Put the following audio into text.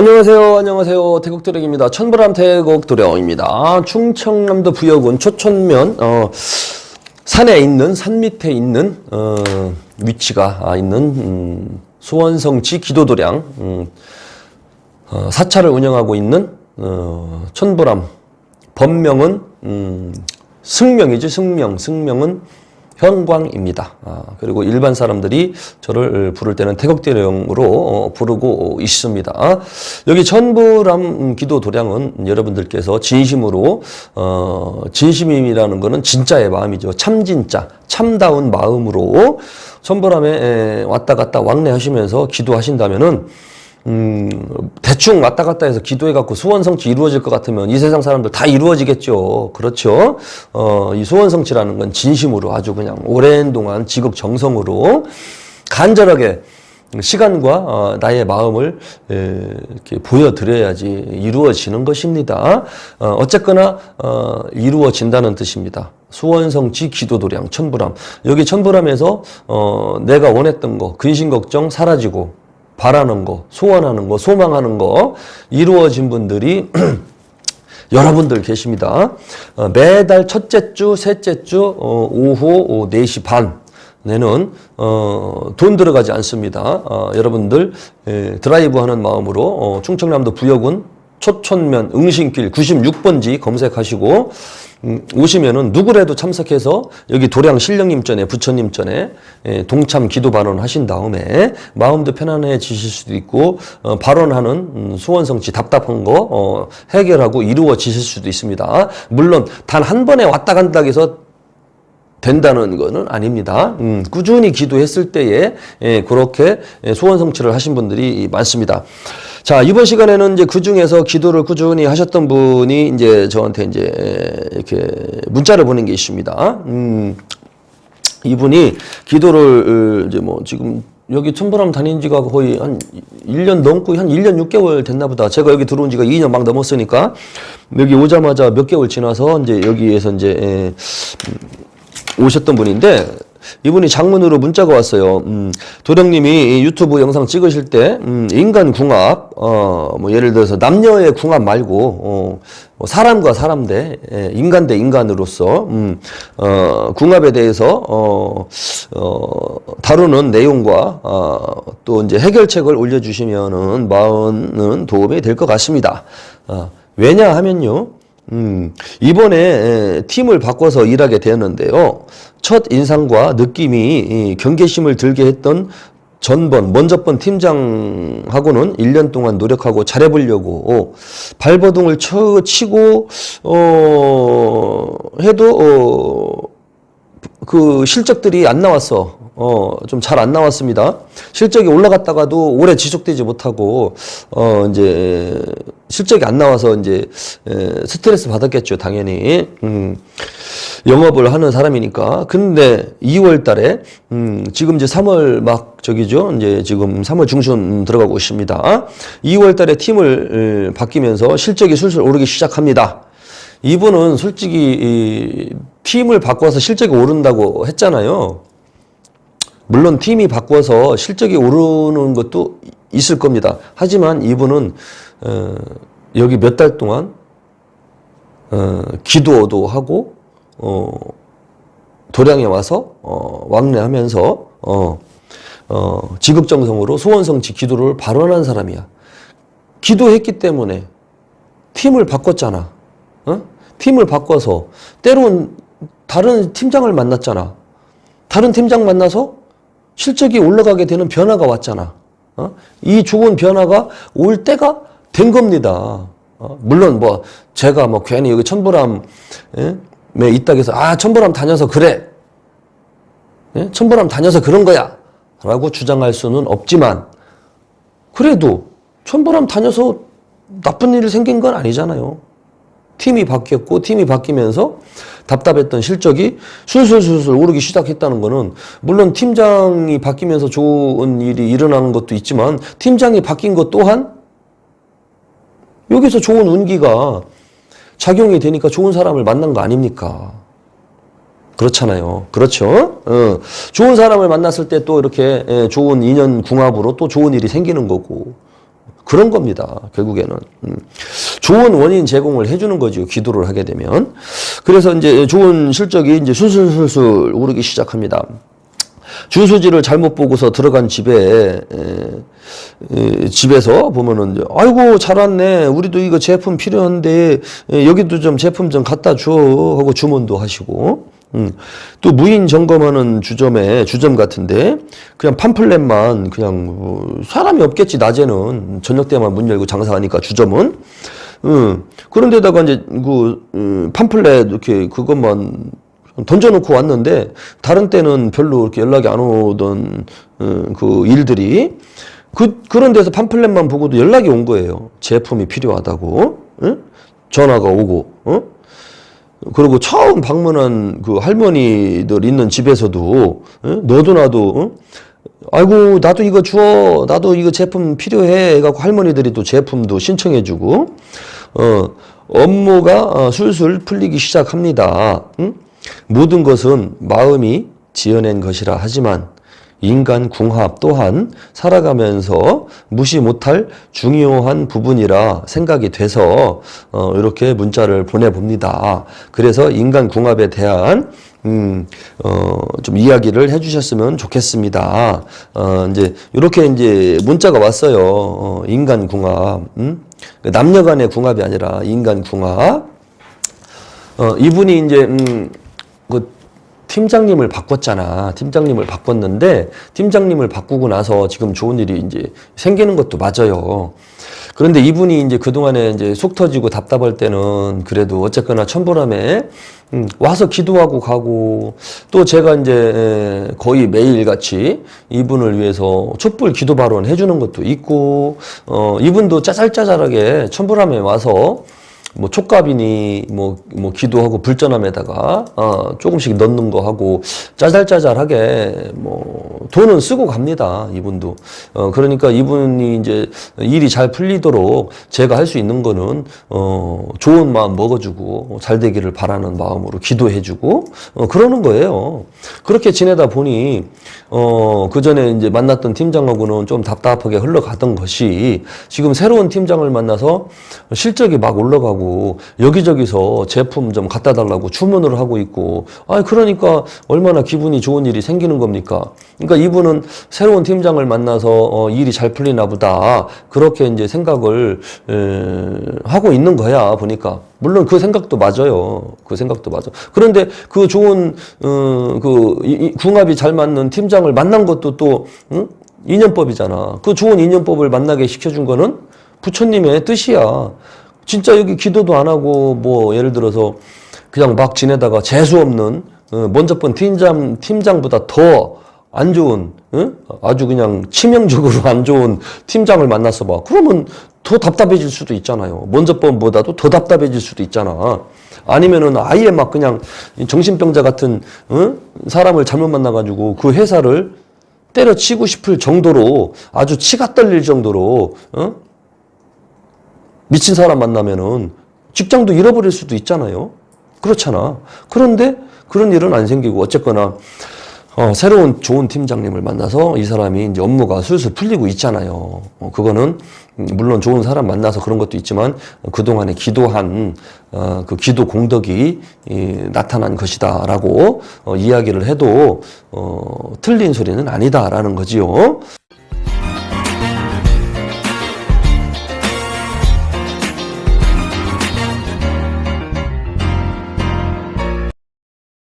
안녕하세요. 안녕하세요. 태국도령입니다. 천불암 태국도령입니다. 충청남도 부여군 초촌면 어, 산에 있는 산 밑에 있는 어, 위치가 있는 음, 소원성지 기도도량 음, 어, 사찰을 운영하고 있는 어, 천불암 법명은 음, 승명이지 승명 승명은 현광입니다. 아, 그리고 일반 사람들이 저를 부를 때는 태극대령으로 어, 부르고 있습니다. 여기 천부람 기도 도량은 여러분들께서 진심으로 어, 진심이라는 것은 진짜의 마음이죠. 참 진짜, 참다운 마음으로 천부람에 에, 왔다 갔다 왕래하시면서 기도하신다면은 음, 대충 왔다 갔다 해서 기도해갖고 소원성취 이루어질 것 같으면 이 세상 사람들 다 이루어지겠죠. 그렇죠. 어, 이 소원성취라는 건 진심으로 아주 그냥 오랜 동안 지극 정성으로 간절하게 시간과 어, 나의 마음을 에, 이렇게 보여드려야지 이루어지는 것입니다. 어, 어쨌거나 어, 이루어진다는 뜻입니다. 수원성지 기도도량 천부람 여기 천부람에서 어, 내가 원했던 거 근심 걱정 사라지고 바라는 거, 소원하는 거, 소망하는 거 이루어진 분들이 여러분들 계십니다. 어, 매달 첫째 주, 셋째 주 어, 오후 4시 반 내는 어, 돈 들어가지 않습니다. 어, 여러분들 에, 드라이브 하는 마음으로 어, 충청남도 부여군 초촌면 응신길 96번지 검색하시고 음, 오시면은 누구라도 참석해서 여기 도량 신령님 전에 부처님 전에 예, 동참 기도 발언 하신 다음에 마음도 편안해지실 수도 있고 어, 발언하는 음, 소원성취 답답한 거 어, 해결하고 이루어지실 수도 있습니다. 물론 단 한 번에 왔다 간다 해서 된다는 거는 아닙니다. 음, 꾸준히 기도했을 때에 예, 그렇게 예, 소원 성취를 하신 분들이 많습니다. 자 이번 시간에는 이제 그 중에서 기도를 꾸준히 하셨던 분이 이제 저한테 이제 이렇게 문자를 보낸 게 있습니다. 음, 이분이 기도를 이제 뭐 지금 여기 천부람 다닌 지가 거의 한 1년 넘고 한 1년 6개월 됐나 보다. 제가 여기 들어온 지가 2년 막 넘었으니까 여기 오자마자 몇 개월 지나서 이제 여기에서 이제 에, 오셨던 분인데 이분이 장문으로 문자가 왔어요. 음, 도령님이 유튜브 영상 찍으실 때 음, 인간 궁합, 어, 뭐 예를 들어서 남녀의 궁합 말고 어, 뭐 사람과 사람 대 예, 인간 대 인간으로서 음, 어, 궁합에 대해서 어, 어, 다루는 내용과 어, 또 이제 해결책을 올려주시면은 마음은 도움이 될 것 같습니다. 어, 왜냐하면요. 음, 이번에 에, 팀을 바꿔서 일하게 되었는데요. 첫 인상과 느낌이 이 경계심을 들게 했던 전번, 먼저 번 팀장하고는 1년 동안 노력하고 잘해보려고, 어, 발버둥을 쳐, 치고, 어, 해도, 어, 그 실적들이 안 나왔어. 어, 좀 잘 안 나왔습니다. 실적이 올라갔다가도 오래 지속되지 못하고, 어, 이제, 실적이 안 나와서 이제, 에, 스트레스 받았겠죠, 당연히. 음, 영업을 하는 사람이니까. 근데 2월 달에, 음, 지금 이제 3월 막, 저기죠. 이제 지금 3월 중순 들어가고 있습니다. 2월 달에 팀을 에, 바뀌면서 실적이 술술 오르기 시작합니다. 이분은 솔직히 이 팀을 바꿔서 실적이 오른다고 했잖아요. 물론 팀이 바꿔서 실적이 오르는 것도 있을 겁니다. 하지만 이분은 어, 여기 몇 달 동안 어, 기도도 하고 어, 도량에 와서 어, 왕래하면서 어, 어, 지극정성으로 소원성취 기도를 발언한 사람이야. 기도했기 때문에 팀을 바꿨잖아. 어? 팀을 바꿔서 때론 다른 팀장을 만났잖아. 다른 팀장 만나서 실적이 올라가게 되는 변화가 왔잖아. 어? 이 좋은 변화가 올 때가 된 겁니다. 어? 물론 뭐 제가 뭐 괜히 여기 천보람에 있다 해서 아 천보람 다녀서 그래. 예? 천보람 다녀서 그런 거야. 라고 주장할 수는 없지만 그래도 천보람 다녀서 나쁜 일이 생긴 건 아니잖아요. 팀이 바뀌었고 팀이 바뀌면서 답답했던 실적이 술술술술 오르기 시작했다는 거는 물론 팀장이 바뀌면서 좋은 일이 일어나는 것도 있지만 팀장이 바뀐 것 또한 여기서 좋은 운기가 작용이 되니까 좋은 사람을 만난 거 아닙니까? 그렇잖아요. 그렇죠? 어. 좋은 사람을 만났을 때 또 이렇게 예, 좋은 인연 궁합으로 또 좋은 일이 생기는 거고. 그런 겁니다. 결국에는 음. 좋은 원인 제공을 해주는 거죠. 기도를 하게 되면 그래서 이제 좋은 실적이 이제 술술술술 오르기 시작합니다. 주소지를 잘못 보고서 들어간 집에 에, 에, 집에서 보면은 아이고 잘 왔네 우리도 이거 제품 필요한데 에, 여기도 좀 제품 좀 갖다 줘 하고 주문도 하시고 음. 또 무인 점검하는 주점에 주점 같은데 그냥 팜플렛만 그냥 어, 사람이 없겠지 낮에는 저녁 때만 문 열고 장사하니까 주점은 음. 그런데다가 이제 그 음, 팜플렛 이렇게 그것만 던져놓고 왔는데 다른 때는 별로 이렇게 연락이 안 오던 어, 그 일들이 그 그런 데서 팜플렛만 보고도 연락이 온 거예요. 제품이 필요하다고 응? 전화가 오고 어? 그리고 처음 방문한 그 할머니들 있는 집에서도 응? 너도 나도 응? 아이고 나도 이거 주워 나도 이거 제품 필요해 해갖고 할머니들이 또 제품도 신청해주고 어 업무가 어, 술술 풀리기 시작합니다. 응? 모든 것은 마음이 지어낸 것이라 하지만 인간 궁합 또한 살아가면서 무시 못할 중요한 부분이라 생각이 돼서 어, 이렇게 문자를 보내봅니다. 그래서 인간 궁합에 대한 음, 어, 좀 이야기를 해주셨으면 좋겠습니다. 어, 이제, 이렇게 이제 문자가 왔어요. 어, 인간 궁합. 음? 남녀 간의 궁합이 아니라 인간 궁합. 어, 이분이 이제, 음, 그, 팀장님을 바꿨잖아. 팀장님을 바꿨는데, 팀장님을 바꾸고 나서 지금 좋은 일이 이제 생기는 것도 맞아요. 그런데 이분이 이제 그동안에 이제 속 터지고 답답할 때는 그래도 어쨌거나 천보람에 음, 와서 기도하고 가고 또 제가 이제 에, 거의 매일 같이 이분을 위해서 촛불 기도 발언 해주는 것도 있고 어, 이분도 짜잘짜잘하게 천보람에 와서 뭐 촉갑이니 뭐, 뭐 기도하고 불전함에다가 어, 조금씩 넣는 거 하고 짜잘짜잘하게 뭐 돈은 쓰고 갑니다 이분도. 어, 그러니까 이분이 이제 일이 잘 풀리도록 제가 할 수 있는 거는 어, 좋은 마음 먹어주고 잘 되기를 바라는 마음으로 기도해주고 어, 그러는 거예요. 그렇게 지내다 보니 어, 그 전에 이제 만났던 팀장하고는 좀 답답하게 흘러가던 것이 지금 새로운 팀장을 만나서 실적이 막 올라가고 여기저기서 제품 좀 갖다 달라고 주문을 하고 있고 아 그러니까 얼마나 기분이 좋은 일이 생기는 겁니까? 그러니까 이분은 새로운 팀장을 만나서 어, 일이 잘 풀리나 보다 그렇게 이제 생각을 에, 하고 있는 거야 보니까 물론 그 생각도 맞아요. 그 생각도 맞아. 그런데 그 좋은 어, 그 이, 이 궁합이 잘 맞는 팀장을 만난 것도 또 응? 인연법이잖아. 그 좋은 인연법을 만나게 시켜준 거는 부처님의 뜻이야. 진짜 여기 기도도 안 하고 뭐 예를 들어서 그냥 막 지내다가 재수 없는 어, 먼저 번 팀장 팀장보다 더 안 좋은 응? 아주 그냥 치명적으로 안 좋은 팀장을 만났어 봐. 그러면 더 답답해질 수도 있잖아요. 먼저 번보다도 더 답답해질 수도 있잖아. 아니면은 아예 막 그냥 정신병자 같은 응? 사람을 잘못 만나가지고 그 회사를 때려치고 싶을 정도로 아주 치가 떨릴 정도로 어? 미친 사람 만나면은 직장도 잃어버릴 수도 있잖아요. 그렇잖아. 그런데 그런 일은 안 생기고 어쨌거나 어, 새로운 좋은 팀장님을 만나서 이 사람이 이제 업무가 슬슬 풀리고 있잖아요. 어, 그거는 음, 물론 좋은 사람 만나서 그런 것도 있지만 그동안에 기도한 어, 그 기도 공덕이 이, 나타난 것이다라고 어, 이야기를 해도 어, 틀린 소리는 아니다라는 거지요.